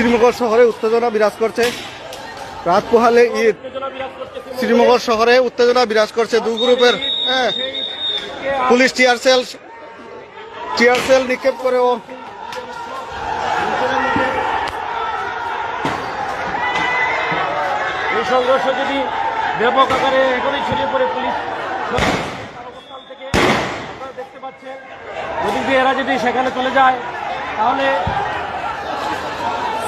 শ্রীনগর শহরে উত্তেজনা বিরাজ করছে। রাত পোহালে ঈদ। শ্রীনগর শহরে উত্তেজনা বিরাজ করছে দু গ্রুপের হ্যাঁ। Police tear shell tear shell নিক্ষেপ করেও। এই সংঘর্ষ যদি ব্যাপক আকারে এখনই ছড়িয়ে পড়ে, পুলিশ থেকে দেখতে পাচ্ছেন, যদি এরা যদি সেখানে চলে যায়, তাহলে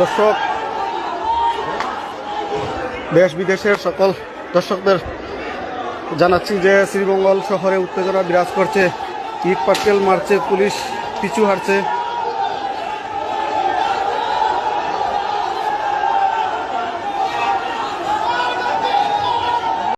দর্শক, দেশ বিদেশের সকল দর্শকদের জানাচ্ছি যে শ্রীমঙ্গল শহরে উত্তেজনা বিরাজ করছে। ইট পাটকেল মারছে, পুলিশ পিছু হারছে।